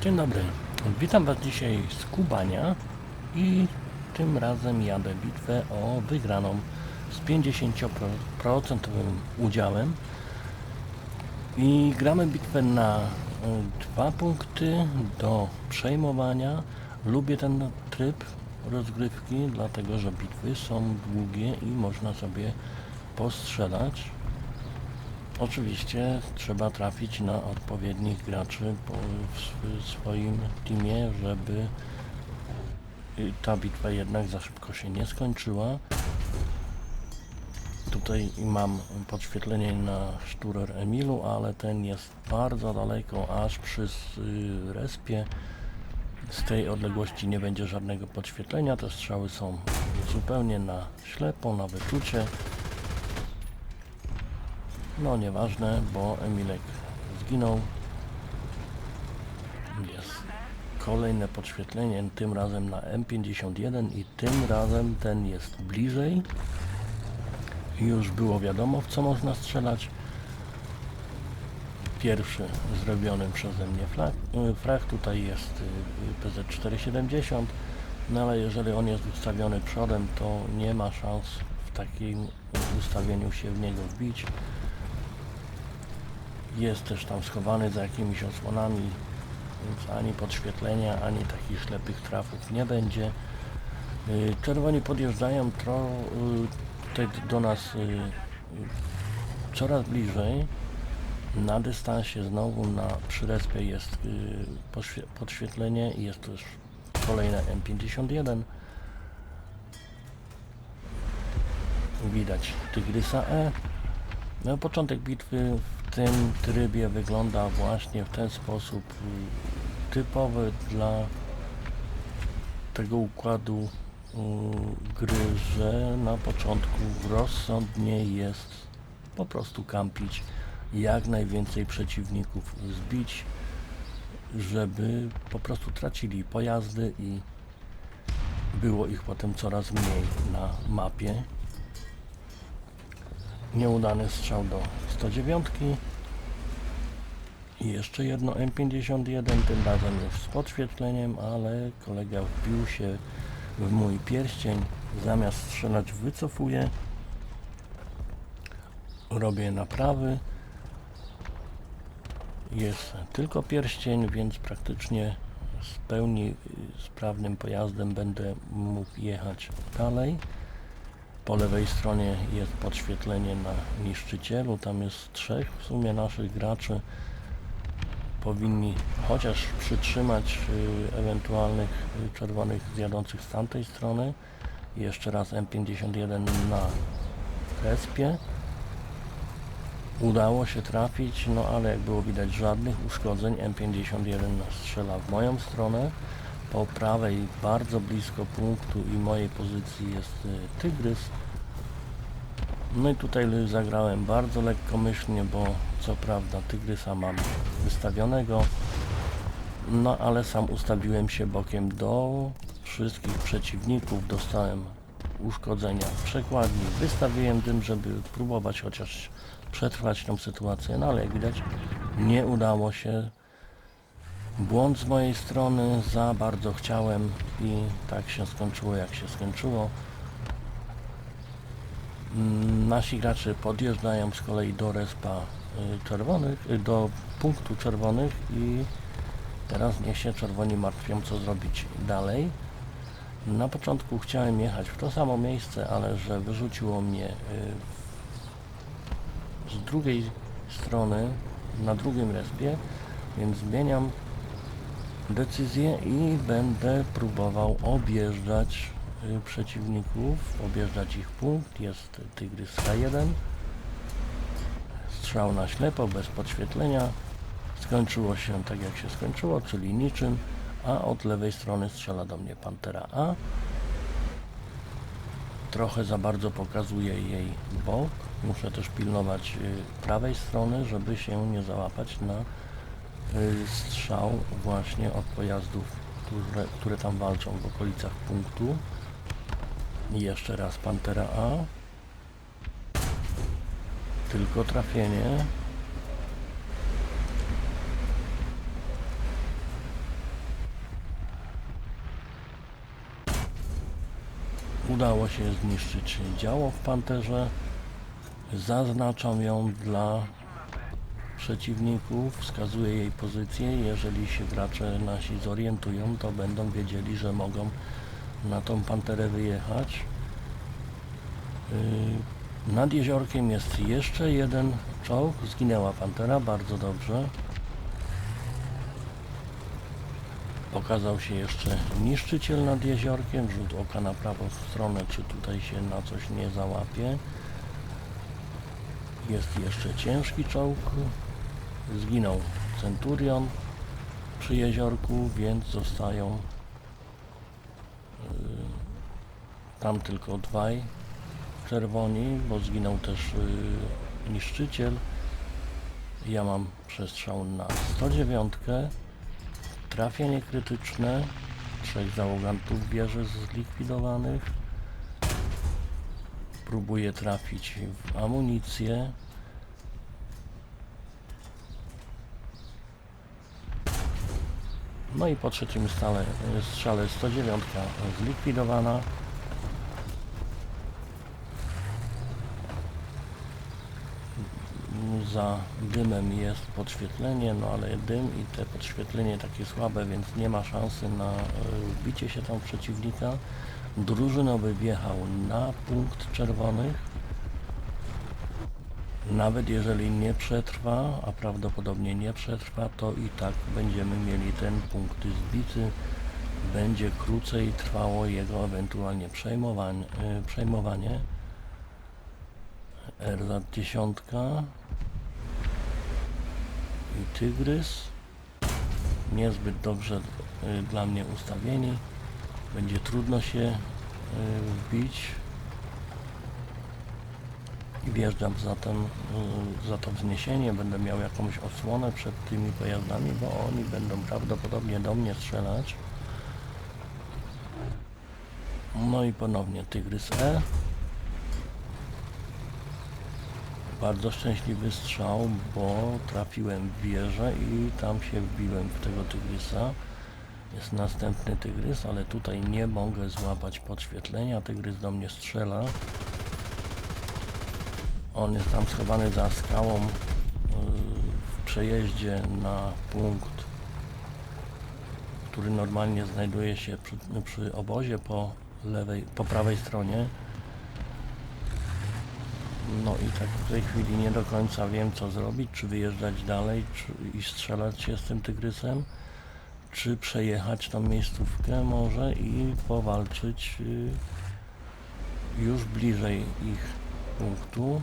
Dzień dobry. Witam Was dzisiaj z Kubania i tym razem jadę bitwę o wygraną z 50% udziałem i gramy bitwę na y, dwa punkty do przejmowania. Lubię ten tryb rozgrywki, dlatego że bitwy są długie i można sobie postrzelać. Oczywiście trzeba trafić na odpowiednich graczy w sw- swoim teamie, żeby y, ta bitwa jednak za szybko się nie skończyła. Tutaj mam podświetlenie na Szturer Emilu, ale ten jest bardzo daleko, aż przy y, respie. Z tej odległości nie będzie żadnego podświetlenia, te strzały są zupełnie na ślepo, na wyczucie. No nieważne, bo Emilek zginął. Jest kolejne podświetlenie, tym razem na M51 i tym razem ten jest bliżej. Już było wiadomo w co można strzelać. Pierwszy zrobiony przeze mnie flag, y, frag tutaj jest y, PZ470 no ale jeżeli on jest ustawiony przodem to nie ma szans w takim ustawieniu się w niego wbić jest też tam schowany za jakimiś osłonami, więc ani podświetlenia, ani takich ślepych trafów nie będzie. Y, Czerwoni podjeżdżają tro, y, do nas y, coraz bliżej. Na dystansie znowu na przyrespie jest podświetlenie i jest też kolejne M51. Widać Tygrysa E. No, początek bitwy tym trybie wygląda właśnie w ten sposób typowy dla tego układu gry, że na początku rozsądnie jest po prostu kampić, jak najwięcej przeciwników zbić, żeby po prostu tracili pojazdy i było ich potem coraz mniej na mapie. Nieudany strzał do 109 i jeszcze jedno M51 tym razem już z podświetleniem ale kolega wbił się w mój pierścień zamiast strzelać wycofuję robię naprawy jest tylko pierścień więc praktycznie z pełni sprawnym pojazdem będę mógł jechać dalej po lewej stronie jest podświetlenie na niszczycielu. Tam jest trzech w sumie naszych graczy. Powinni chociaż przytrzymać y, ewentualnych y, czerwonych zjadących z tamtej strony. Jeszcze raz M51 na respie. Udało się trafić, no ale jak było widać żadnych uszkodzeń. M51 strzela w moją stronę. Po prawej, bardzo blisko punktu i mojej pozycji jest y, Tygrys. No i tutaj zagrałem bardzo lekkomyślnie, bo co prawda Tygrysa mam wystawionego, no ale sam ustawiłem się bokiem do wszystkich przeciwników, dostałem uszkodzenia w przekładni, wystawiłem dym, żeby próbować chociaż przetrwać tą sytuację, no ale jak widać nie udało się. Błąd z mojej strony, za bardzo chciałem i tak się skończyło jak się skończyło. Nasi gracze podjeżdżają z kolei do respa czerwonych, y, do punktu czerwonych i teraz niech się czerwoni martwią co zrobić dalej. Na początku chciałem jechać w to samo miejsce, ale że wyrzuciło mnie y, z drugiej strony na drugim respie, więc zmieniam decyzję i będę próbował objeżdżać y, przeciwników, objeżdżać ich punkt. Jest Tygrys K1. Strzał na ślepo, bez podświetlenia. Skończyło się tak jak się skończyło, czyli niczym, a od lewej strony strzela do mnie Pantera A. Trochę za bardzo pokazuje jej bok. Muszę też pilnować y, prawej strony, żeby się nie załapać na y, strzał właśnie od pojazdów, które, które tam walczą w okolicach punktu. Jeszcze raz Pantera A tylko trafienie. Udało się zniszczyć działo w panterze. Zaznaczam ją dla przeciwników, wskazuję jej pozycję. Jeżeli się gracze nasi zorientują, to będą wiedzieli, że mogą na tą panterę wyjechać. Yy nad jeziorkiem jest jeszcze jeden czołg. Zginęła Pantera, bardzo dobrze. Pokazał się jeszcze niszczyciel nad jeziorkiem. Rzut oka na prawą stronę, czy tutaj się na coś nie załapie. Jest jeszcze ciężki czołg. Zginął Centurion przy jeziorku, więc zostają yy, tam tylko dwaj czerwoni, bo zginął też yy, niszczyciel. Ja mam przestrzał na 109. Trafienie krytyczne. Trzech załogantów bierze zlikwidowanych. Próbuję trafić w amunicję. No i po trzecim stale, strzale 109 zlikwidowana. Za dymem jest podświetlenie, no ale dym i te podświetlenie takie słabe, więc nie ma szansy na e, wbicie się tam przeciwnika. Drużynowy wjechał na punkt czerwonych. Nawet jeżeli nie przetrwa, a prawdopodobnie nie przetrwa, to i tak będziemy mieli ten punkt zbity. Będzie krócej trwało jego ewentualnie przejmowanie. y, przejmowanie. RZ 10 i Tygrys. Niezbyt dobrze y, dla mnie ustawieni. Będzie trudno się y, wbić. I wjeżdżam zatem y, za to wzniesienie, będę miał jakąś osłonę przed tymi pojazdami, bo oni będą prawdopodobnie do mnie strzelać. No i ponownie Tygrys E. Bardzo szczęśliwy strzał, bo trafiłem w wieżę i tam się wbiłem w tego Tygrysa. Jest następny Tygrys, ale tutaj nie mogę złapać podświetlenia. Tygrys do mnie strzela. On jest tam schowany za skałą yy, w przejeździe na punkt, który normalnie znajduje się przy, przy obozie po lewej, po prawej stronie. No i tak w tej chwili nie do końca wiem co zrobić, czy wyjeżdżać dalej czy, i strzelać się z tym tygrysem, czy przejechać tą miejscówkę może i powalczyć y, już bliżej ich punktu.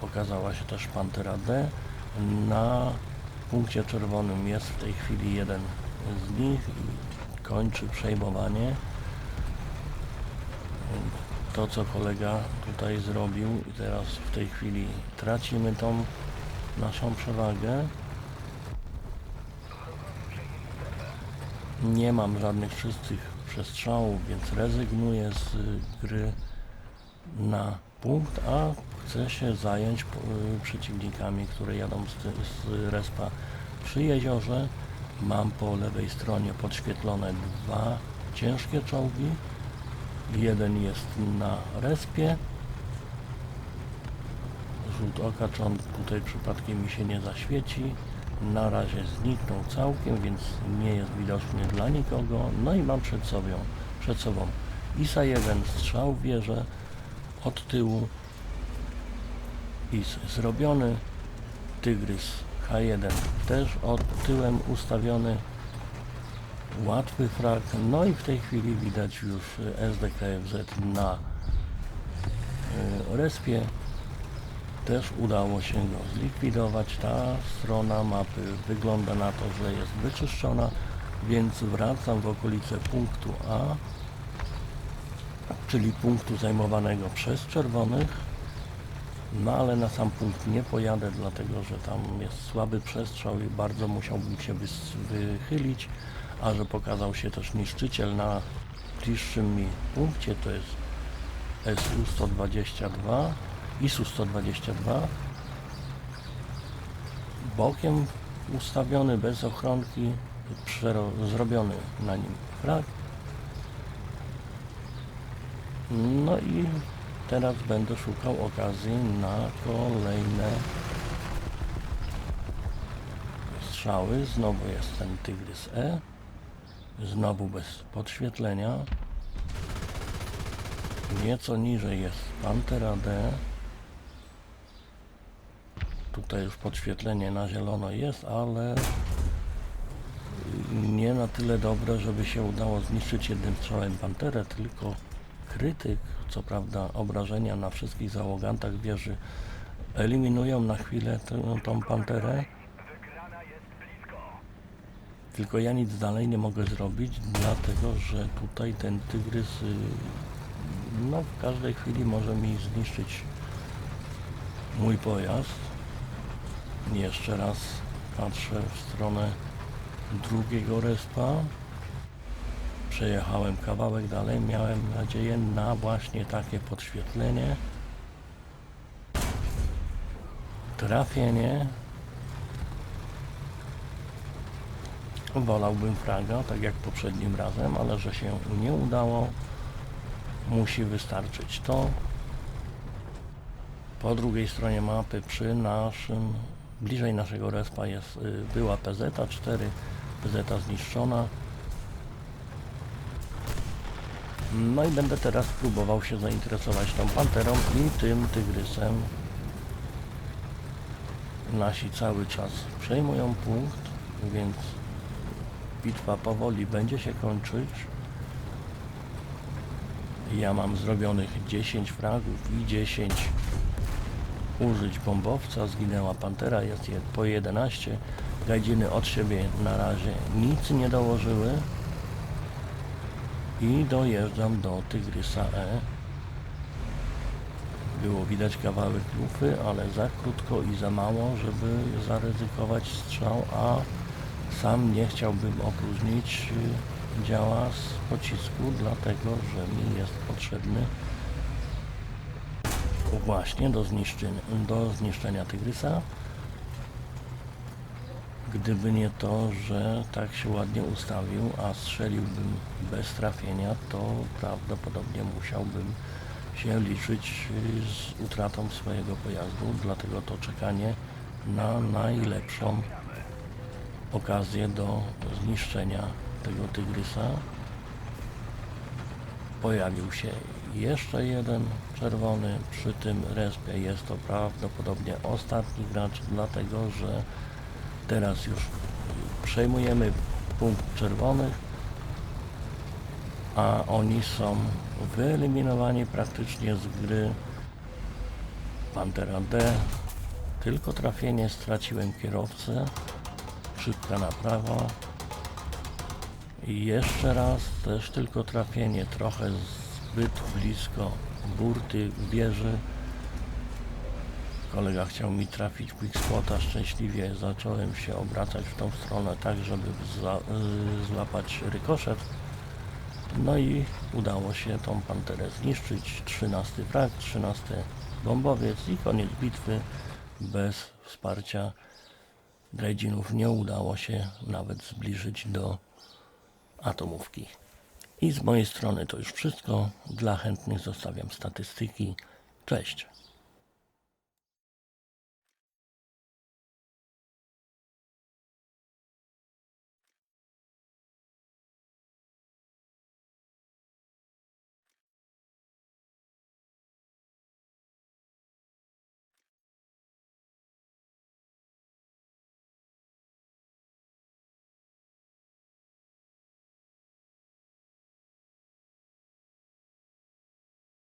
Pokazała się też Pantera D. Na punkcie czerwonym jest w tej chwili jeden z nich i kończy przejmowanie. To co kolega tutaj zrobił i teraz w tej chwili tracimy tą naszą przewagę. Nie mam żadnych czystych przestrzałów, więc rezygnuję z y, gry na punkt, a chcę się zająć y, przeciwnikami, które jadą z respa przy jeziorze. Mam po lewej stronie podświetlone dwa ciężkie czołgi. Jeden jest na respie. Rzut oka, czy on tutaj przypadkiem mi się nie zaświeci. Na razie zniknął całkiem, więc nie jest widoczny dla nikogo. No i mam przed sobą, przed sobą ISA 1 strzał w wieżę od tyłu. IS zrobiony. Tygrys H1 też od tyłem ustawiony. Łatwy frag. No i w tej chwili widać już y, SDKFZ na y, respie. Też udało się go zlikwidować. Ta strona mapy wygląda na to, że jest wyczyszczona, więc wracam w okolice punktu A, czyli punktu zajmowanego przez czerwonych. No ale na sam punkt nie pojadę, dlatego że tam jest słaby przestrzał i bardzo musiałbym się wychylić, a że pokazał się też niszczyciel na bliższym mi punkcie, to jest SU-122, ISU-122, bokiem ustawiony, bez ochronki, zrobiony na nim flag No i teraz będę szukał okazji na kolejne strzały. Znowu jest ten Tygrys E. Znowu bez podświetlenia. Nieco niżej jest Pantera D. Tutaj już podświetlenie na zielono jest, ale nie na tyle dobre, żeby się udało zniszczyć jednym strzałem Panterę, tylko krytyk, co prawda obrażenia na wszystkich załogantach wieży eliminują na chwilę tę, tą Panterę. Tylko ja nic dalej nie mogę zrobić, dlatego że tutaj ten tygrys y, no, w każdej chwili może mi zniszczyć mój pojazd. Jeszcze raz patrzę w stronę drugiego respa. Przejechałem kawałek dalej, miałem nadzieję na właśnie takie podświetlenie. Trafienie. Wolałbym fraga, tak jak poprzednim razem, ale że się nie udało, musi wystarczyć to. Po drugiej stronie mapy przy naszym, bliżej naszego respa jest, y, była PZ-4, PZ zniszczona. No i będę teraz próbował się zainteresować tą panterą i tym tygrysem. Nasi cały czas przejmują punkt, więc bitwa powoli będzie się kończyć. Ja mam zrobionych 10 fragów i 10 użyć bombowca. Zginęła Pantera, jest je po 11. Gajdziny od siebie na razie nic nie dołożyły. I dojeżdżam do Tygrysa E. Było widać kawałek lufy, ale za krótko i za mało, żeby zaryzykować strzał, a sam nie chciałbym opróżnić y, działa z pocisku, dlatego że mi jest potrzebny właśnie do zniszczenia, do zniszczenia Tygrysa. Gdyby nie to, że tak się ładnie ustawił, a strzeliłbym bez trafienia, to prawdopodobnie musiałbym się liczyć y, z utratą swojego pojazdu, dlatego to czekanie na najlepszą okazję do zniszczenia tego tygrysa. Pojawił się jeszcze jeden czerwony. Przy tym respie jest to prawdopodobnie ostatni gracz, dlatego że teraz już przejmujemy punkt czerwonych, a oni są wyeliminowani praktycznie z gry. Pantera D. Tylko trafienie straciłem kierowcę szybka naprawa i jeszcze raz też tylko trafienie trochę zbyt blisko burty wieży. Kolega chciał mi trafić quick spota szczęśliwie zacząłem się obracać w tą stronę tak żeby y, złapać rykoszet. No i udało się tą panterę zniszczyć. 13 frag, 13 bombowiec i koniec bitwy. Bez wsparcia Drejdzinów nie udało się nawet zbliżyć do atomówki. I z mojej strony to już wszystko. Dla chętnych zostawiam statystyki. Cześć.